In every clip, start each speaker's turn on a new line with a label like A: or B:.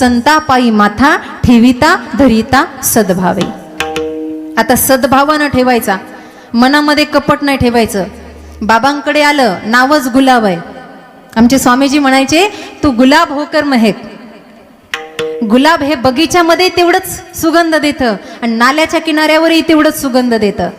A: संतापाई माथा ठेविता धरिता सद्भावे. आता सद्भावानं ठेवायचा. मनामध्ये कपट नाही ठेवायचं. बाबांकडे आलं नावच गुलाब आहे. आमचे स्वामीजी म्हणायचे तू गुलाब होकर महेक गुलाब हे बगीच्यामध्ये तेवढंच सुगंध देतं आणि नाल्याच्या किनाऱ्यावरही तेवढंच सुगंध देतं.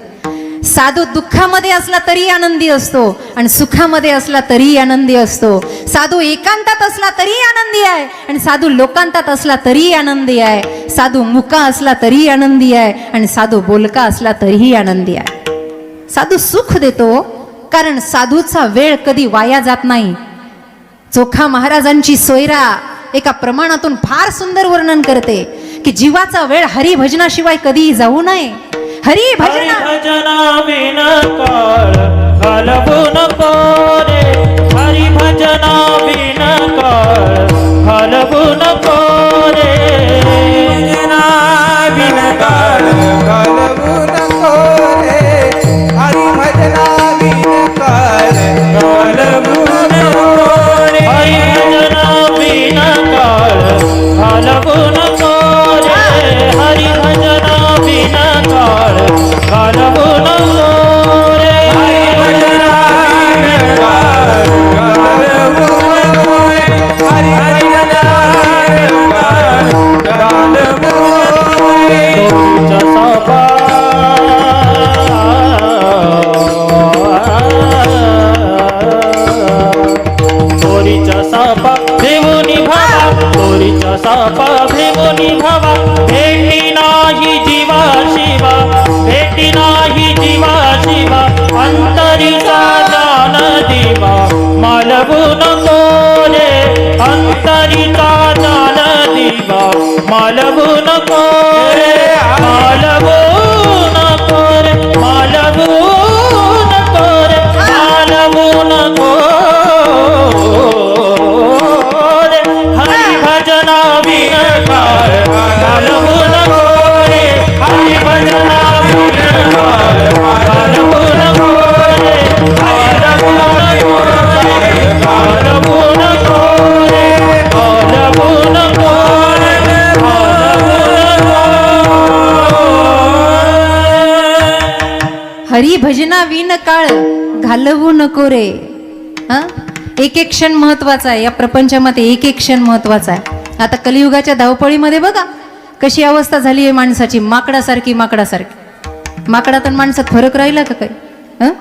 A: साधू दुःखामध्ये असला तरी आनंदी असतो आणि सुखामध्ये असला तरी आनंदी असतो. साधू एकांतात असला तरी आनंदी आहे आणि साधू लोकांतात असला तरी आनंदी आहे. साधू मुका असला तरी आनंदी आहे आणि साधू बोलका असला तरीही आनंदी आहे. साधू सुख देतो कारण साधूचा वेळ कधी वाया जात नाही. चोखा महाराजांची सोयरा एका प्रमाणातून फार सुंदर वर्णन करते. की जीवाचा वेळ हरिभजनाशिवाय कधी जाऊ नये. हरिभजना.
B: हरिभजना
C: भजना
B: काळ घालवू नको रे. शिवा अंतरीचा जान दिवा मालवू नको रे अंतरीचा जान दिवा मालवू नको रे मालवू नको रे मालवू नको रे मालवू नको रे हरी भजना विन हरी भजना विन काळ
A: घालवू नको रे. हा? एक एक क्षण महत्त्वाचा आहे. या प्रपंचामध्ये एक एक क्षण महत्त्वाचा आहे. आता कलियुगाच्या धावपळीमध्ये बघा कशी अवस्था झाली आहे माणसाची. माकडासारखी माकडासारखी. माकडात आणि माणसात फरक राहिला का काही? हं?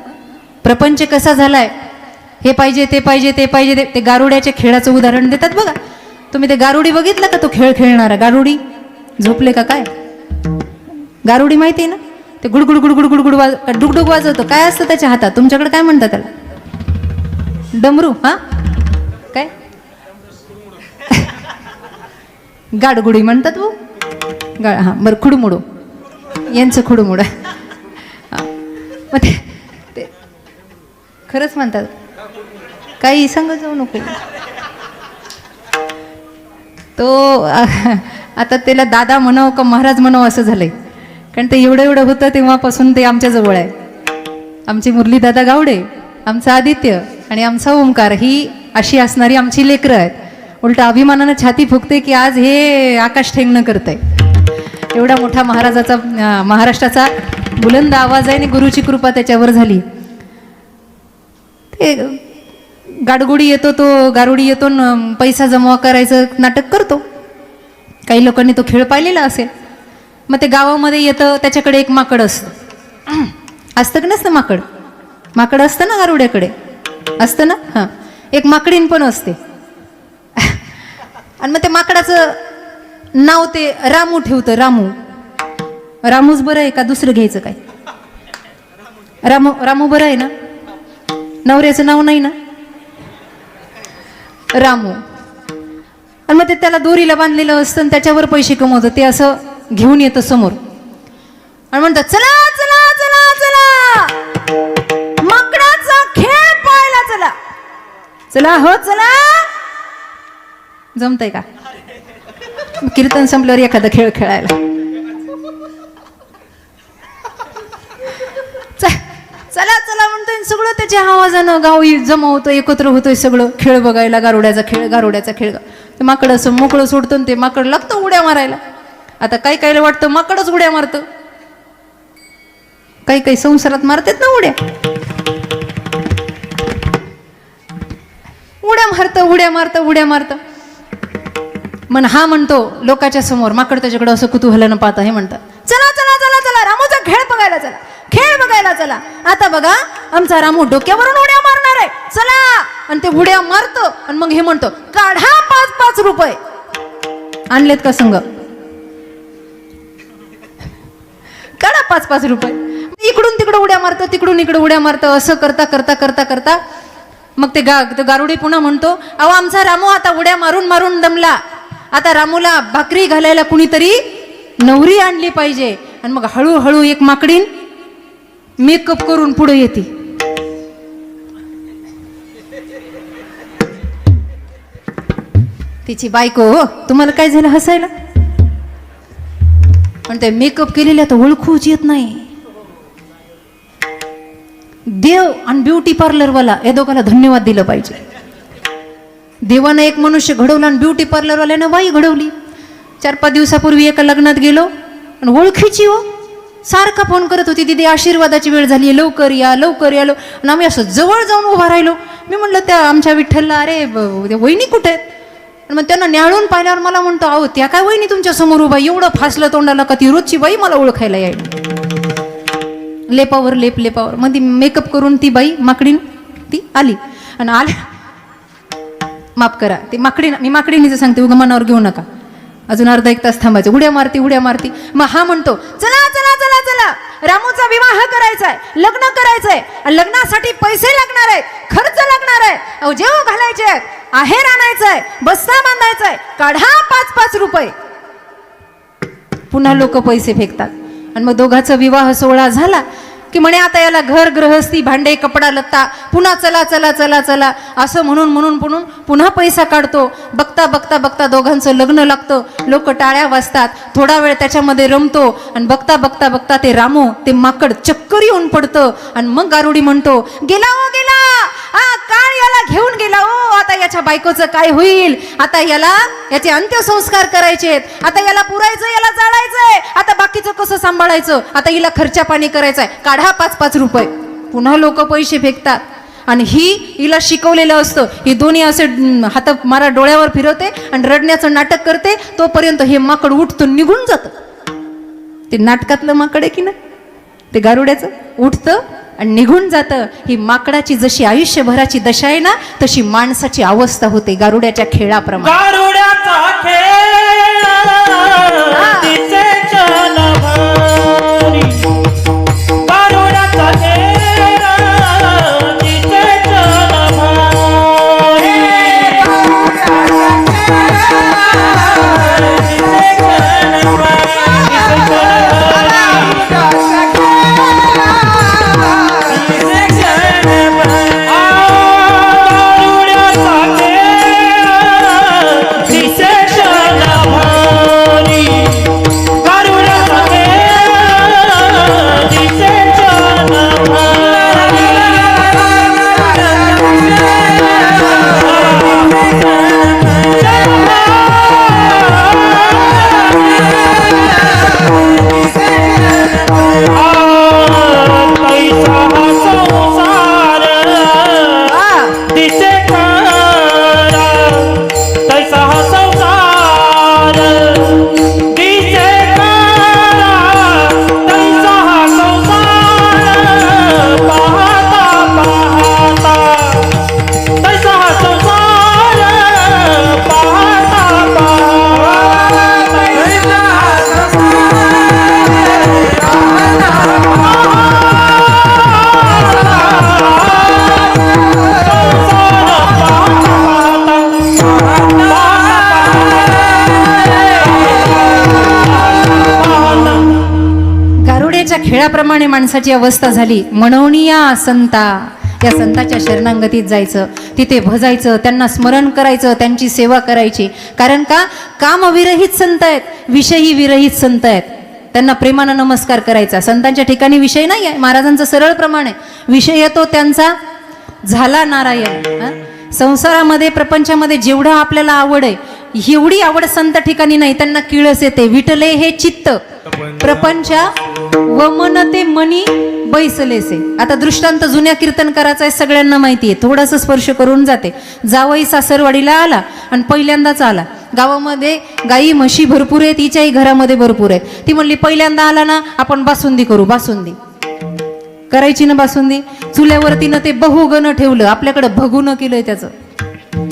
A: प्रपंच कसा झालाय? हे पाहिजे ते पाहिजे ते पाहिजे ते- ते गारुड्याच्या खेळाचं उदाहरण देतात बघा. तुम्ही ते गारुडी बघितलं का तो खेळ खेळणारा? गारुडी? झोपले का काय? गारुडी माहिती आहे ना? ते गुडगुड गुडगुड गुडगुड वाज डुगडुग वाजवतो. काय असतं त्याच्या हातात? तुमच्याकडे काय म्हणतात त्याला? डमरू हा? काय? गाडगुडी म्हणतात वो? गा हां बरं खुडमुडो. यांचं खुडमुड. हां. मग ते ते खरंच म्हणतात. काही सांगत जाऊ नको तो आता त्याला दादा म्हणावं का महाराज म्हणावं असं झालंय. कारण ते एवढं एवढं होतं तेव्हापासून ते आमच्या जवळ आहे. आमचे मुरली दादा गावडे आमचा आदित्य आणि आमचा ओंकार ही अशी असणारी आमची लेकरं आहेत. उलट अभिमानानं छाती फुकते की आज हे आकाश ठेंगणं करतंय. एवढा मोठा महाराजाचा महाराष्ट्राचा बुलंद आवाज आहे आणि गुरुची कृपा त्याच्यावर झाली. ते गाडगुडी येतो तो गारुडी येतो पैसा जमा करायचं नाटक करतो. काही लोकांनी तो खेळ पाहिलेला असेल. मग ते गावामध्ये येतं त्याच्याकडे एक माकड असतं. असतं की नसतं माकड? माकड असतं ना गारुड्याकडे? असतं ना? हां. एक माकडीन पण असते. आणि मग ते माकडाचं नाव ते रामू ठेवतं रामू. रामूच बरं आहे का? दुसरं घ्यायचं काय? रामू रामू बरं आहे ना? नवऱ्याचं नाव नाही ना? रामू. आणि मग ते त्याला दोरीला बांधलेलं असतं आणि त्याच्यावर पैसे कमवतं. ते असं घेऊन येतं समोर. आणि म्हणतात चला चला चला चला. मकडाचा खेळ पाहायला चला. चला हो चला. जमतंय का? कीर्तन संपल्यावर एखादा खेळ खेळायला. चला चला म्हणतोय आणि सगळं त्याच्या आवाजानं गाव जमा होतं एकत्र होतोय सगळं. खेळ बघायला गारुड्याचा खेळ गारुड्याचा खेळ. ते माकड असं मोकळं सोडतं आणि ते माकड लागतं उड्या मारायला. आता काही काहीला वाटतं माकडच उड्या मारतं. काही काही संसारात मारतात ना उड्या. उड्या मारतं उड्या मारतं उड्या मारतं. मन हा म्हणतो लोकाच्या समोर माकड त्याच्याकडे असं कुतूहलानं पाहतं हे म्हणतं चला चला चला चला रामूचा खेळ बघायला चला. खेळ बघायला चला. आता बघा आमचा रामू डोक्यावरून उड्या मारणार आहे. चला. आणि ते उड्या मारतो आणि मग हे म्हणतो काढा पाच पाच रुपये. आणलेत का संघ काढा पाच पाच रुपये. इकडून तिकडं उड्या मारतं तिकडून इकडं उड्या मारतं. असं करता करता करता करता. मग ते गा गारुडी पुन्हा म्हणतो अहो आमचा रामू आता उड्या मारून मारून दमला. आता रामूला भाकरी घालायला कुणीतरी नवरी आणली पाहिजे. आणि मग हळूहळू एक माकडीन मेकअप करून पुढे येते. तिची बायको हो तुम्हाला काय झालं हसायला? पण ते मेकअप केलेल्या तर ओळखूच येत नाही. देव आणि ब्युटी पार्लरवाला या दोघाला धन्यवाद दिलं पाहिजे. देवानं एक मनुष्य घडवला आणि ब्युटी पार्लरवाल्यानं बाई घडवली. चार पाच दिवसापूर्वी एका लग्नात गेलो आणि ओळखीची हो. सारखा फोन करत होती दिदी आशीर्वादाची वेळ झाली लवकर या लवकर या. लो आणि आम्ही असं जवळ जाऊन उभा राहिलो. मी म्हणलं त्या आमच्या विठ्ठलला अरे वहिनी कुठे आहेत? मग त्यांना न्याळून पाहिल्यावर मला म्हणतो आहो त्या काय वहिनी तुमच्यासमोर उभा एवढं फासलं तोंडाला का ती? रोजची बाई मला ओळखायला यायला लेपावर लेप लेपावर. मग ती मेकअप करून ती बाई माकडीन ती आली. आणि आल्या. माफ करा ती माकडी मी माकडीनीचं सांगते उगा मनावर घेऊ नका. अजून अर्धा एक तास थांबायचं. उड्या मारती उड्या मारती. मग हा म्हणतो चला चला चला चला. रामूचा विवाह करायचा आहे लग्न करायचंय. आणि लग्नासाठी पैसे लागणार आहेत खर्च लागणार आहे. जेव घालायचे आहेर आणायचंय बस्ता बांधायचा आहे काढा पाच पाच रुपये. पुन्हा लोक पैसे फेकतात. आणि मग दोघाचा विवाह सोहळा झाला. की म्हणे आता याला घर ग्रहस्थी भांडे कपडा लत्ता पुन्हा चला चला चला चला असं म्हणून म्हणून म्हणून पुन्हा पैसा काढतो. बघता बघता बघता दोघांचं लग्न लागतं. लोक टाळ्या वाजतात. थोडा वेळ त्याच्यामध्ये रमतो. आणि बघता बघता बघता ते रामो ते माकड चक्कर येऊन पडतं. आणि मग गारुडी म्हणतो गेला हो गेला! हा काळ याला घेऊन गेला. ओ आता याच्या बायकोचं काय होईल? आता याला याचे अंत्यसंस्कार करायचे आता याला पुरायचं याला जाळायचंय. आता बाकीचं कसं सांभाळायचं? आता हिला खर्चा पाणी करायचंय. काढा पाच पाच रुपये. पुन्हा लोक पैसे फेकतात. आणि ही हिला शिकवलेलं असतं. ही दोन्ही असे हात मारा डोळ्यावर फिरवते आणि रडण्याचं नाटक करते. तोपर्यंत हे माकड उठतं निघून जातं. ते नाटकातलं माकड आहे की ना ते गारुड्याचं? उठतं आणि निघून जातं. ही माकडाची जशी आयुष्यभराची दशा आहे ना तशी माणसाची अवस्था होते गारुड्याच्या खेळाप्रमाणे.
B: गारुड्याचा खेळ!
A: गारुड्याच्या खेळाप्रमाणे माणसाची अवस्था झाली. म्हणवनिया संता. या संताच्या शरणांगतीत जायचं. तिथे भजायचं त्यांना स्मरण करायचं त्यांची सेवा करायची. कारण का? कामविरहित संत आहेत. विषयी विरहित संत आहेत. त्यांना प्रेमानं नमस्कार करायचा. संतांच्या ठिकाणी विषय नाही आहे. महाराजांचं सरळ प्रमाण आहे. विषय येतो त्यांचा. झाला नारायण. संसारामध्ये प्रपंचामध्ये जेवढं आपल्याला आवड आहे एवढी आवड संत ठिकाणी नाही त्यांना किळस येते. विटले हे चित्त. प्रपंचा वमन ते मनी बैसलेसे. आता दृष्टांत जुन्या कीर्तनकाराचा आहे सगळ्यांना माहिती आहे. थोडासा स्पर्श करून जाते. जावई सासरवाडीला आला आणि पहिल्यांदाच आला. गावामध्ये गाई म्हशी भरपूर आहे तिच्याही घरामध्ये भरपूर आहे ती म्हणली पहिल्यांदा आला ना आपण बासुंदी करू बासुंदी. करायची ना बासुंदी? चुल्यावरतीनं ते बहुगण ठेवलं. आपल्याकडं भगून केलंय त्याचं.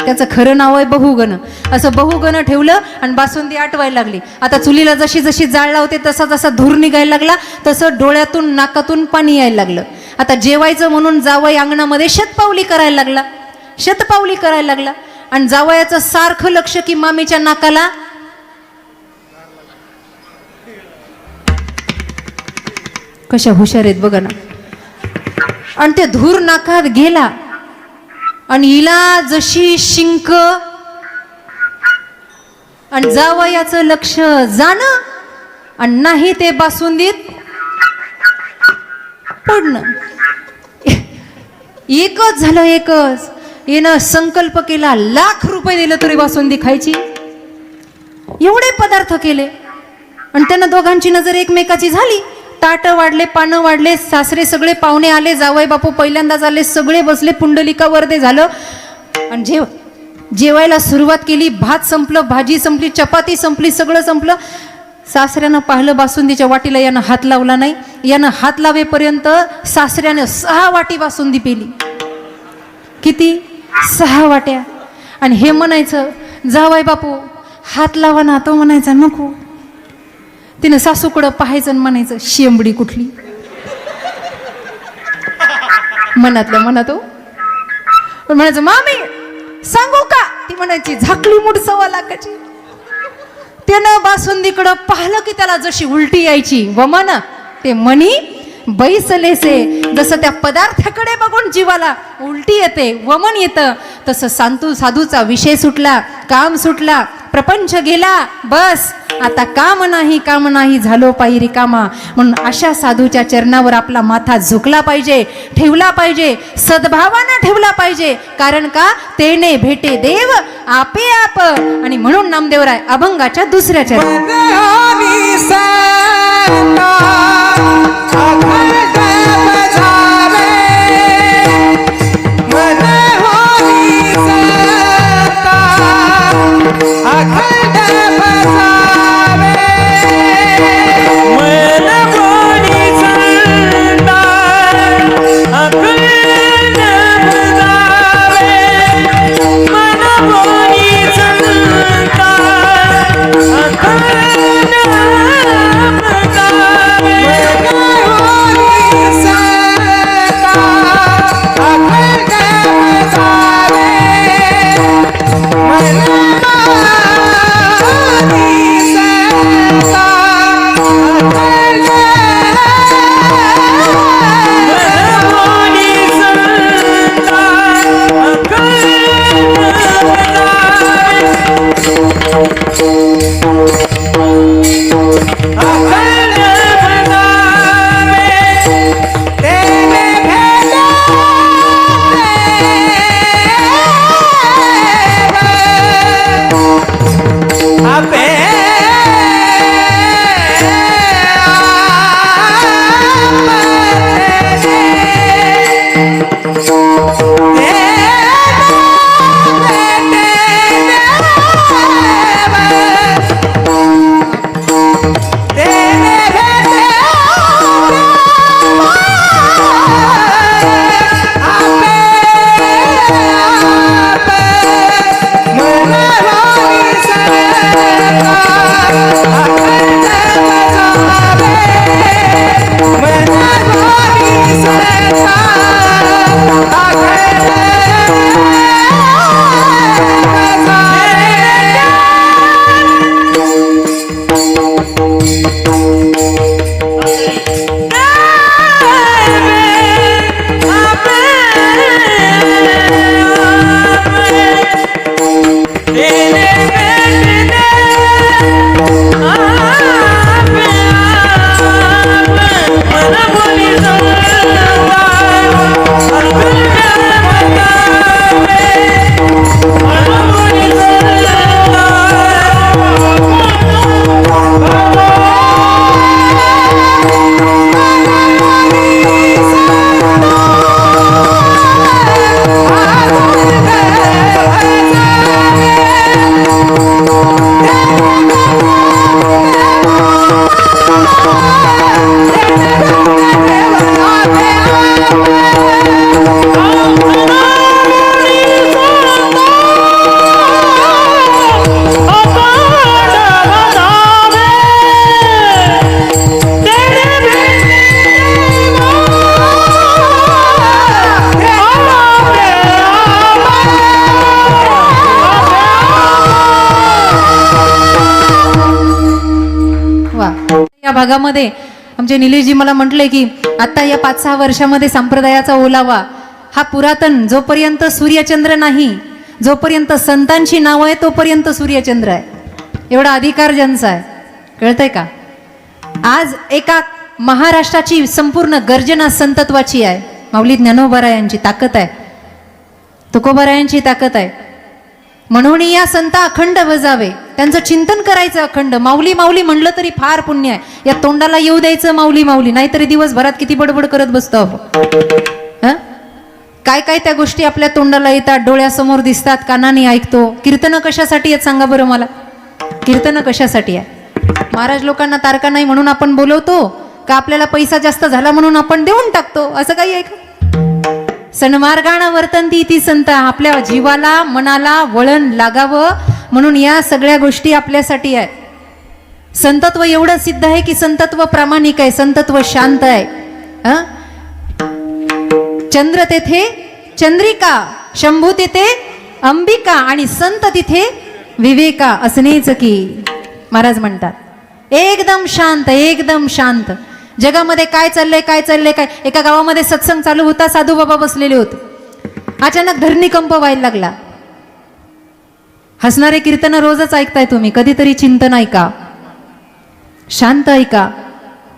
A: त्याचं खरं नाव आहे बहुगण. असं बहुगण ठेवलं आणि बासुंदी आटवायला लागली. आता चुलीला जशी जशी जाळ लावते तसा जसा धूर निघायला लागला तसं डोळ्यातून नाकातून पाणी यायला लागलं. आता जेवायचं म्हणून जावई अंगणामध्ये शतपावली करायला लागला. शतपावली करायला लागला. आणि जावयाचं सारखं लक्ष की मामीच्या नाकाला? कशा हुशार आहेत बघा ना. आणि ते धूर नाकात गेला. आणि हिला जशी शिंक आणि जावयाचं लक्ष जाणं आणि नाही ते बासुंदीत पडणं. एकच झालं एकच. येणं संकल्प केला लाख रुपये दिलं तरी बासुंदी खायची. एवढे पदार्थ केले. आणि त्यांना दोघांची नजर एकमेकाची झाली. ताट वाढले पानं वाढले सासरे सगळे पाहुणे आले जावई बापू पहिल्यांदाच आले सगळे बसले पुंडलिका वर्दे झालं. आणि जेव जेवायला सुरुवात केली भात संपलं भाजी संपली चपाती संपली सगळं संपलं. सासऱ्यानं पाहिलं बासुंदीच्या वाटीला यानं हात लावला नाही. यानं हात लावेपर्यंत सासऱ्यानं सहा वाटी बासुंदी पेली. किती? सहा वाट्या. आणि हे म्हणायचं जावाय बापू हात लावा ना तो म्हणायचा नको. तिनं सासूकडं पाहायचं आणि म्हणायचं शेंबडी कुठली? मनातल्या मनात हो. म्हणायचं मामी सांगू का? ती म्हणायची झाकली मूठ सव्वा लाखाची. त्यानं बासुंदीकडं पाहिलं की त्याला जशी उलटी यायची. व मन ते मनी बैसलेसे जसं त्या पदार्थाकडे बघून जीवाला उलटी येते वमन येतं तसं सांतू साधूचा विषय सुटला काम सुटला प्रपंच गेला बस. आता काम नाही काम नाही झालो पायरी कामा म्हणून अशा साधूच्या चरणावर आपला माथा झुकला पाहिजे ठेवला पाहिजे सद्भावानं ठेवला पाहिजे. कारण का? तेने भेटे देव आपे आप. आणि म्हणून नामदेवराय अभंगाच्या दुसऱ्या चरणात भागामध्ये. आमचे निलेशजी मला म्हटले की आता या पाच सहा वर्षामध्ये संप्रदायाचा ओलावा हा पुरातन जोपर्यंत सूर्यचंद्र नाही जोपर्यंत संतांची नावं आहे तोपर्यंत सूर्यचंद्र आहे. एवढा अधिकार ज्यांचा आहे. कळतंय का? आज एका महाराष्ट्राची संपूर्ण गर्जना संतत्वाची आहे. माऊली ज्ञानोबरायांची ताकद आहे. तुकोबरायांची ताकद आहे. म्हणून या संता अखंड बजावे त्यांचं चिंतन करायचं अखंड. माऊली माऊली म्हणलं तरी फार पुण्य आहे. या तोंडाला येऊ द्यायचं माऊली माऊली. नाहीतरी दिवसभरात किती बडबड करत बसतो आपण. काय काय त्या गोष्टी आपल्या तोंडाला येतात डोळ्यासमोर दिसतात कानाने ऐकतो. कीर्तनं कशासाठी आहेत सांगा बरं मला? कीर्तनं कशासाठी आहे? महाराज लोकांना तारका नाही म्हणून आपण बोलवतो? का आपल्याला पैसा जास्त झाला म्हणून आपण देऊन टाकतो? असं काही आहे का? सन्मार्गानं वर्तनती ती संत आपल्या जीवाला मनाला वळण लागावं म्हणून या सगळ्या गोष्टी आपल्यासाठी आहे संतत्व एवढं सिद्ध आहे की संतत्व प्रामाणिक आहे संतत्व शांत आहे. चंद्र तेथे चंद्रिका शंभू तेथे अंबिका आणि संत तिथे विवेका असणेच की महाराज म्हणतात. एकदम शांत एकदम शांत. जगामध्ये काय चाललंय काय चाललंय काय? एका गावामध्ये सत्संग चालू होता साधू बाबा बसलेले होते. अचानक धरणीकंप व्हायला लागला. हसणारे कीर्तन रोजच ऐकताय तुम्ही कधीतरी चिंतन ऐका. शांत ऐका.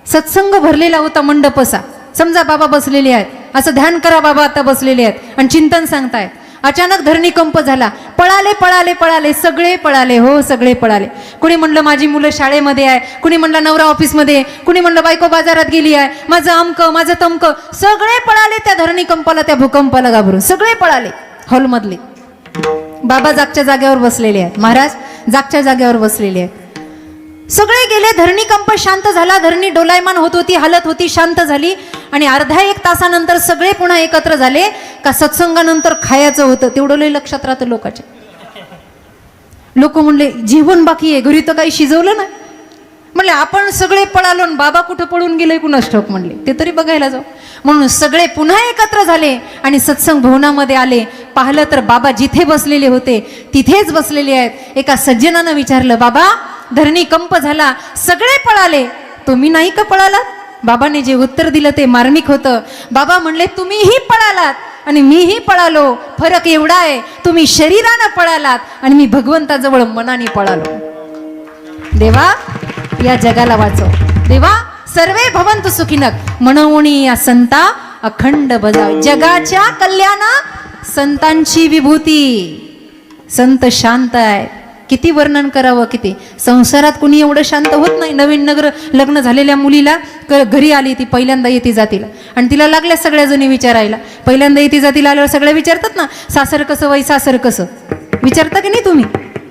A: सत्संग भरलेला होता मंडप असा. समजा बाबा बसलेले आहेत. असं ध्यान करा बाबा आता बसलेले आहेत. आणि चिंतन सांगतायत. अचानक धरणीकंप झाला. पळाले पळाले पळाले. सगळे पळाले. हो सगळे पळाले. कुणी म्हणलं माझी मुलं शाळेमध्ये आहे. कुणी म्हणलं नवरा ऑफिसमध्ये कुणी म्हणलं बायको बाजारात गेली आहे. माझं अमक माझं तमक. सगळे पळाले त्या धरणीकंपाला त्या भूकंपाला घाबरून. सगळे पळाले. हॉलमधले. बाबा जागच्या जागेवर बसलेले आहेत. महाराज जागच्या जागेवर बसलेले आहेत. सगळे गेले. धरणीकंप शांत झाला. धरणी डोलायमान होत होती हालत होती शांत झाली. आणि अर्धा एक तासानंतर सगळे पुन्हा एकत्र झाले. का सत्संगानंतर खायचं होतं? तेवढं लय लक्षात राहतं लोकांच्या. लोक म्हणले जेवण बाकी आहे घरी तर काही शिजवलं नाही. म्हणले आपण सगळे पळालो आणि बाबा कुठं पळून गेले? कुणास ठाऊक म्हणले. ते तरी बघायला जाऊ. म्हणून सगळे पुन्हा एकत्र झाले आणि सत्संग भवनामध्ये आले. पाहिलं तर बाबा जिथे बसलेले होते तिथेच बसलेले आहेत. एका सज्जनानं विचारलं बाबा धरणी कंप झाला सगळे पळाले. तुम्ही नाही का पळालात? बाबाने जे उत्तर दिलं ते मार्मिक होतं. बाबा म्हणले तुम्हीही पळालात. आणि मीही पळालो. फरक एवढा आहे तुम्ही शरीरानं पळालात आणि मी भगवंताजवळ मनाने पळालो. देवा या जगाला वाचव. देवा सर्वे भवंत सुखिनक. म्हणून या संता अखंड बजाव. जगाच्या कल्याणा संतांची विभूती. संत शांत आहे किती वर्णन करावं किती? संसारात कुणी एवढं शांत होत नाही? नवीन नगर लग्न झालेल्या मुलीला क- घरी आली ती पहिल्यांदा येते जातीला. आणि तिला लागल्या सगळ्या जणी विचारायला. पहिल्यांदा येते जातीला आल्यावर सगळ्या विचारतात ना सासर कसं वाई सासर कसं? विचारता की नाही तुम्ही?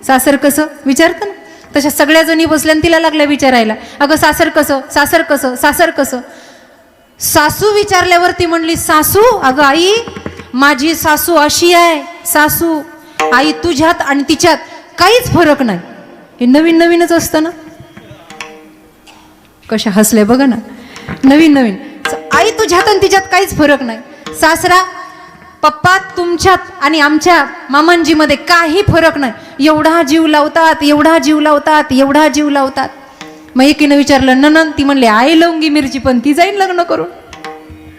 A: सासर कसं? विचारता ना. तशा सगळ्या जणी बसल्या आणि तिला लागल्या विचारायला. अगं सासर कसं? सासर कसं? सासर कसं? सासू विचारल्यावर ती म्हणली सासू अगं आई माझी सासू अशी आहे. सासू आई तुझ्यात आणि तिच्यात. काहीच फरक नाही. हे नवीन नवीनच असतं ना? कशा हसले बघा ना. नवीन नवीन. आई तुझ्यात आणि तिच्यात काहीच फरक नाही. सासरा पप्पा तुमच्यात आणि आमच्या मामांजीमध्ये काही फरक नाही. एवढा जीव लावतात एवढा जीव लावतात एवढा जीव लावतात. मग एकीनं विचारलं ननन ती म्हणली आई लवंगी मिरची पण ती जाईन लग्न करून.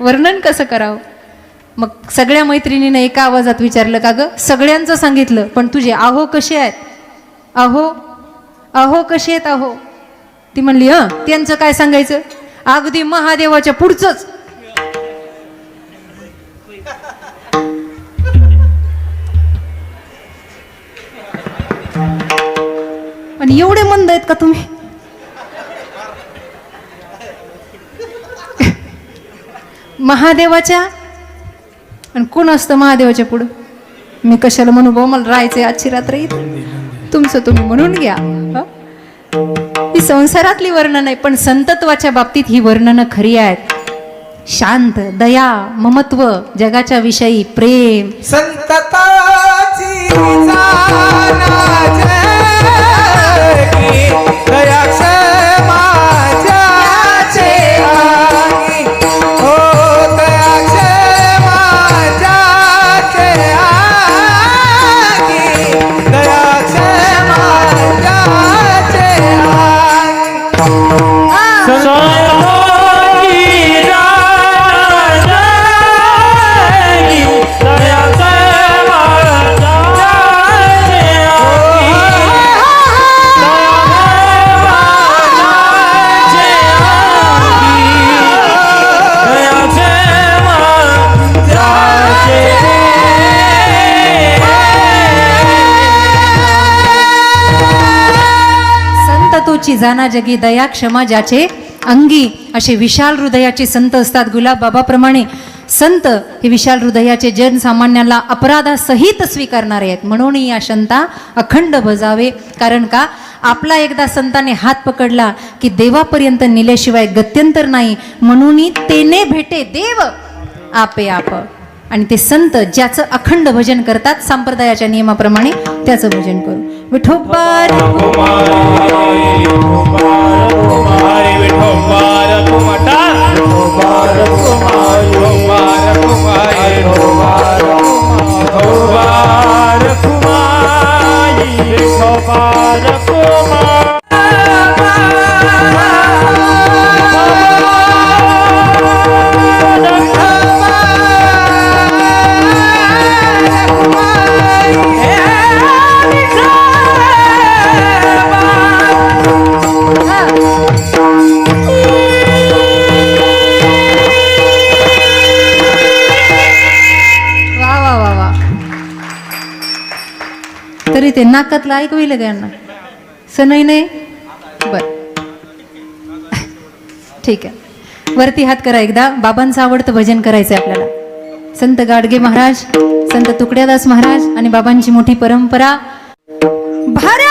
A: वर्णन कसं करावं? मग सगळ्या मैत्रिणीनं एका आवाजात विचारलं का ग? सगळ्यांचं सांगितलं पण तुझे आहो कसे आहेत? अहो अहो कशी आहेत अहो? ती म्हणली हं त्यांचं काय सांगायचं? अगदी महादेवाच्या पुढचंच. आणि एवढे मंद आहेत का तुम्ही? महादेवाच्या? आणि कोण असतं महादेवाच्या पुढं? मी कशाला म्हणू भाऊ मला राहायचंय आजची रात्र इथे. तुमचं तुम्ही म्हणून घ्या. ही? संसारातली वर्णन आहे पण संतत्वाच्या बाबतीत ही वर्णनं खरी आहेत. शांत दया ममत्व जगाच्या विषयी प्रेम.
C: संतताची जाना जगी दया क्षमा ज्याचे
A: अंगी असे विशाल हृदयाचे संत असतात गुलाबबाबाप्रमाणे संत हे विशाल हृदयाचे जनसामान्याला अपराधासहित स्वीकारणारे आहेत. म्हणून या संता अखंड बजावे. कारण का? आपला एकदा संताने हात पकडला की देवापर्यंत नेल्याशिवाय गत्यंतर नाही. म्हणूनही तेने भेटे देव आपे आप. आणि ते संत ज्याचं अखंड भजन करतात संप्रदायाच्या नियमाप्रमाणे त्याचं भजन करू. विठोबा तरी ते नाकातलं ऐकू येईल का यांना? सनई नाही बर. ठीक आहे. वरती हात करा एकदा. बाबांचं आवडतं भजन करायचंय आपल्याला. संत गाडगे महाराज संत तुकड्यादास महाराज आणि बाबांची मोठी परंपरा. भारत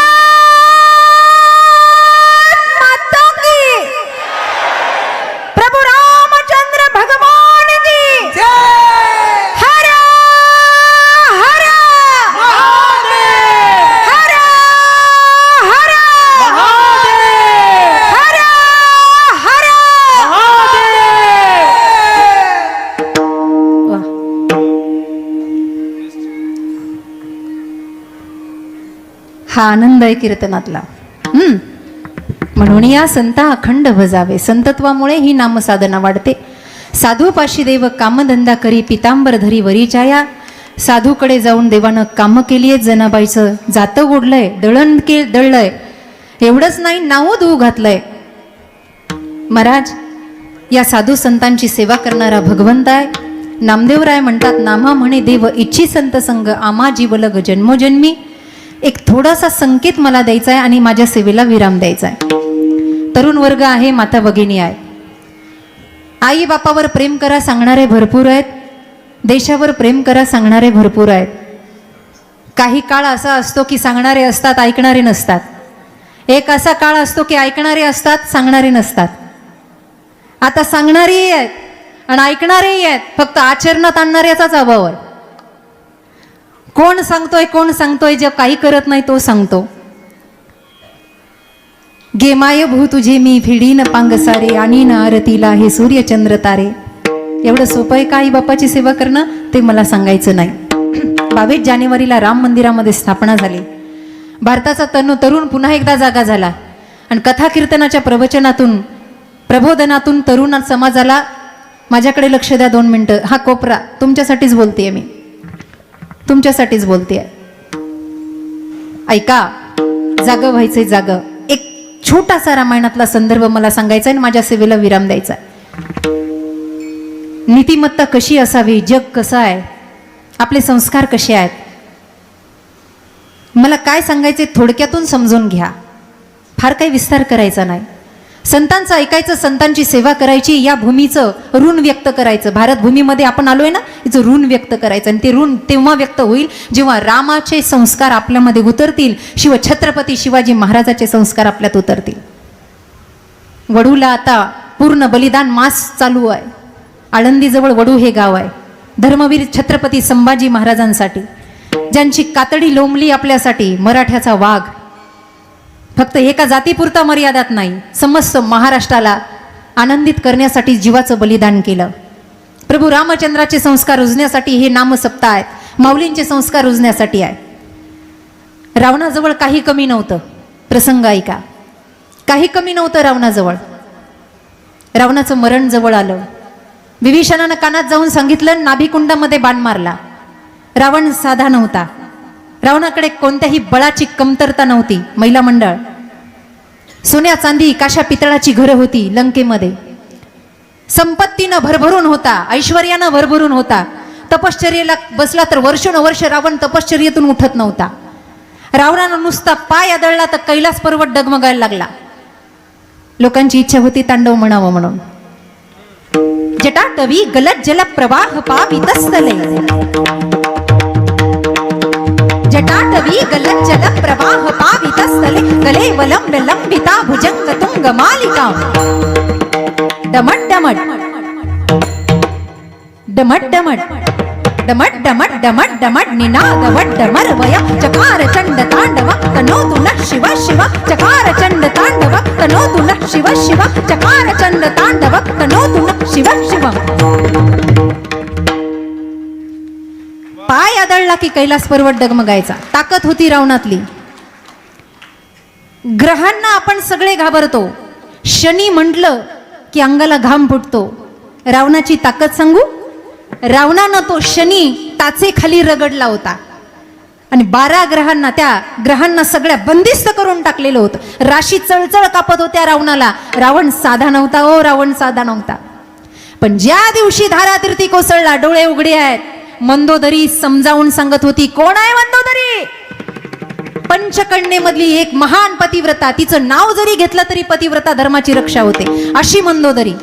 A: हा आनंद आहे कीर्तनातला. हम्म. म्हणून या संता अखंड भजावे. संतत्वामुळे ही नामसाधना वाढते. साधूपाशी देव कामधंदा करी पितांबर धरी वरीचाया साधूकडे जाऊन देवानं कामं केली आहेत जनाबाईचं. जातं ओढलंय दळण के दळलंय. एवढंच नाही नावं धुऊ घातलंय. महाराज या साधू संतांची सेवा करणारा भगवंत आहे. नामदेवराय म्हणतात नामा म्हणे देव इच्छी संत संग आमा जीवलग जन्मोजन्मी. एक थोडासा संकेत मला द्यायचा आहे आणि माझ्या सेवेला विराम द्यायचा आहे. तरुण वर्ग आहे माता भगिनी आहे. आई बापावर प्रेम करा सांगणारे भरपूर आहेत. देशावर प्रेम करा सांगणारे भरपूर आहेत. काही काळ असा असतो की सांगणारे असतात ऐकणारे नसतात. एक असा काळ असतो की ऐकणारे असतात सांगणारे नसतात. आता सांगणारेही आहेत आणि ऐकणारेही आहेत. फक्त आचरणात आणणाऱ्याचाच अभाव आहे. कोण सांगतोय कोण सांगतोय जे काही करत नाही तो सांगतो. गेमाय भू तुझे मी फिडीन पांग सारे आणि न आरतीला हे सूर्यचंद्र तारे. एवढं सोपं आहे का बापाची सेवा करणं? ते मला सांगायचं नाही. बावीस जानेवारीला राम मंदिरामध्ये स्थापना झाली. भारताचा तनु तरुण पुन्हा एकदा जागा झाला. आणि कथा कीर्तनाच्या प्रवचनातून प्रबोधनातून तरुण समाजाला माझ्याकडे लक्ष द्या दोन मिनटं. हा कोपरा तुमच्यासाठीच बोलतेय मी. तुमच्यासाठीच बोलते. ऐका जाग व्हायचंय जाग. एक छोटासा रामायणातला संदर्भ मला सांगायचा आणि माझ्या सेवेला विराम द्यायचा आहे नीतिमत्ता कशी असावी जग कसं आहे आपले संस्कार कसे आहेत मला काय सांगायचे थोडक्यातून समजून घ्या. फार काही विस्तार करायचा नाही. संतांचं ऐकायचं संतांची सेवा करायची या भूमीचं ऋण व्यक्त करायचं. भारत भूमीमध्ये आपण आलोय ना हिचं ऋण व्यक्त करायचं. आणि ते ऋण तेव्हा व्यक्त होईल जेव्हा रामाचे संस्कार आपल्यामध्ये उतरतील शिव छत्रपती शिवाजी महाराजाचे संस्कार आपल्यात उतरतील. वडूला आता पूर्ण बलिदान मास चालू आहे. आळंदीजवळ वडू हे गाव आहे. धर्मवीर छत्रपती संभाजी महाराजांसाठी. ज्यांची कातडी लोंबली आपल्यासाठी मराठ्याचा वाघ फक्त एका जातीपुरता मर्यादात नाही समस्त महाराष्ट्राला आनंदित करण्यासाठी जीवाचं बलिदान केलं. प्रभू रामचंद्राचे संस्कार रुजण्यासाठी हे नामसप्ताह आहेत. माऊलींचे संस्कार रुजण्यासाठी आहे. रावणाजवळ काही कमी नव्हतं. प्रसंग ऐका. काही कमी नव्हतं रावणाजवळ. रावणाचं मरण जवळ आलं. विभीषणानं कानात जाऊन सांगितलं नाभिकुंडामध्ये बाण मारला. रावण साधा नव्हता. रावणाकडे कोणत्याही बळाची कमतरता नव्हती महिला मंडळ. सोन्या चांदी काशा पितळाची घरं होती लंकेमध्ये. संपत्तीनं भरभरून होता ऐश्वर्यानं भरभरून होता. तपश्चर्येला बसला तर वर्षानुवर्ष रावण तपश्चर्येतून उठत नव्हता. रावणानं नुसता पाय आदळला तर कैलास पर्वत डगमगायला लागला. लोकांची इच्छा होती तांडव म्हणावं म्हणून. जटाटवी गलत जल प्रवाह पावितस्तले. जटाटवी गलत जल प्रवाह पावितस्थले गले वलंब लंबिता भुजंग तुंग मालिका। डमट डमट डमट डमट डमट डमट डमट डमट निनाद वड्ड मरवय। चकार चंड तांडव तनोतु नः शिव शिव। चकार चंड तांडव तनोतु नः शिव शिव। चकार चंड तांडव तनोतु नः शिव शिव। पाय आदळला की कैलास पर्वत डगमगायचा. ताकद होती रावणातली. ग्रहांना आपण सगळे घाबरतो. शनी म्हटलं की अंगाला घाम फुटतो. रावणाची ताकद सांगू? रावणानं तो शनी ताचे खाली रगडला होता. आणि बारा ग्रहांना त्या ग्रहांना सगळ्या बंदिस्त करून टाकलेलं होतं. राशी चळचळ कापत होत्या रावणाला. रावण साधा नव्हता ओ रावण साधा नव्हता. पण ज्या दिवशी धारातीर्थी कोसळला डोळे उघडे आहेत. मंदोदरी समजावून सांगत होती कोण आहे मंदोदरी? पंचकन्येमधली एक महान पतिव्रता तिचं नाव जरी घेतलं तरी पतिव्रता धर्माची रक्षा होते. अशी मंदोदरी.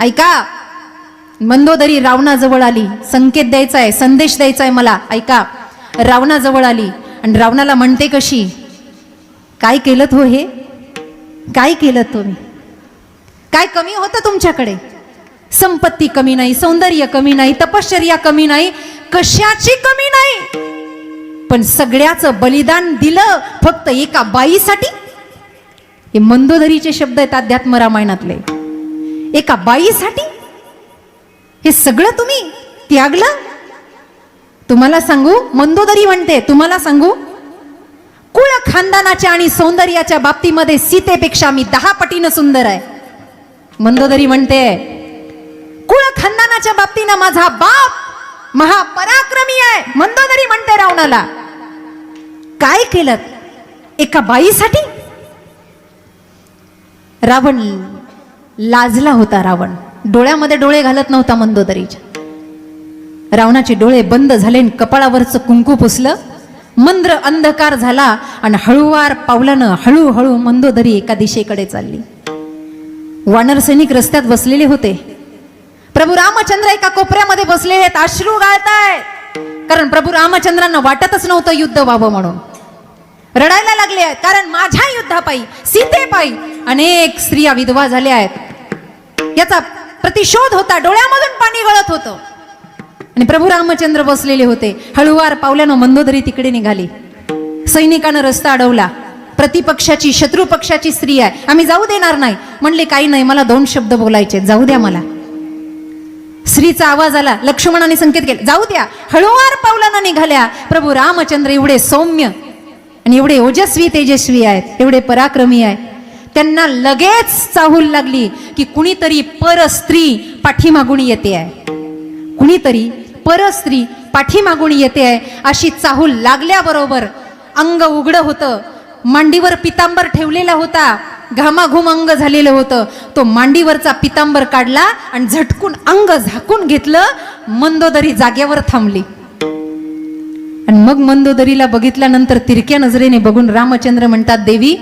A: ऐका मंदोदरी रावणाजवळ आली. संकेत द्यायचा आहे संदेश द्यायचा आहे मला. ऐका रावणाजवळ आली. आणि रावणाला म्हणते कशी? काय केलं हो हे? काय केलं तुम्ही? काय कमी होतं तुमच्याकडे? संपत्ती कमी नाही सौंदर्य कमी नाही तपश्चर्या कमी नाही कशाची कमी नाही? पण सगळ्याचं बलिदान दिलं फक्त एका बाईसाठी? हे मंदोदरीचे शब्द आहेत अध्यात्म रामायणातले एका बाईसाठी? हे सगळं तुम्ही त्यागलं? तुम्हाला सांगू मंदोदरी म्हणते तुम्हाला सांगू? कुळ खानदानाच्या आणि सौंदर्याच्या बाबतीमध्ये सीतेपेक्षा मी दहा पटीनं सुंदर आहे. मंदोदरी म्हणते खानदानाच्या बाबतीनं माझा बाप महापराक्रमी आहे. मंदोदरी म्हणते रावणाला. काय केलं? एका बाईसाठी? रावण लाजला होता रावण. डोळ्यामध्ये डोळे घालत नव्हता मंदोदरीच्या. रावणाचे डोळे बंद झाले आणि कपाळावरचं कुंकू पुसलं. मंद्र अंधकार झाला आणि हळूवार पावलानं हळूहळू मंदोदरी एका दिशेकडे चालली. वानर सैनिक रस्त्यात बसलेले होते. प्रभू रामचंद्र एका कोपऱ्यामध्ये बसलेले आहेत अश्रू गाळतायत. कारण प्रभू रामचंद्रांना वाटतच नव्हतं युद्ध व्हावं म्हणून. रडायला लागले आहेत कारण माझ्या युद्धापायी सीतेपायी अनेक स्त्रिया विधवा झाल्या आहेत. याचा प्रतिशोध होता डोळ्यामधून पाणी गळत होतं. आणि प्रभू रामचंद्र बसलेले होते हळुवार पावल्यानं मंदोदरी तिकडे निघाली. सैनिकानं रस्ता अडवला. प्रतिपक्षाची शत्रू पक्षाची स्त्री आहे. आम्ही जाऊ देणार नाही. म्हणले काही नाही मला दोन शब्द बोलायचे जाऊ द्या मला. स्त्रीचा आवाज आला लक्ष्मणाने संकेत केला जाऊ द्या हळुवार पावलानं निघाल्या. प्रभू रामचंद्र एवढे सौम्य आणि एवढे ओजस्वी तेजस्वी आहेत एवढे पराक्रमी आहे त्यांना लगेच चाहूल लागली की कुणीतरी पर स्त्री पाठीमागून येते आहे. कुणीतरी पर स्त्री पाठीमागून येते आहे अशी चाहूल लागल्याबरोबर अंग उघडं होतं. मांडीवर पितांबर ठेवलेला होता. घामाघूम अंग झालेलं होतं. तो मांडीवरचा पितांबर काढला आणि झटकून अंग झाकून घेतलं. मंदोदरी जाग्यावर थांबली. आणि मग मंदोदरीला बघितल्यानंतर तिरक्या नजरेने बघून रामचंद्र म्हणतात देवी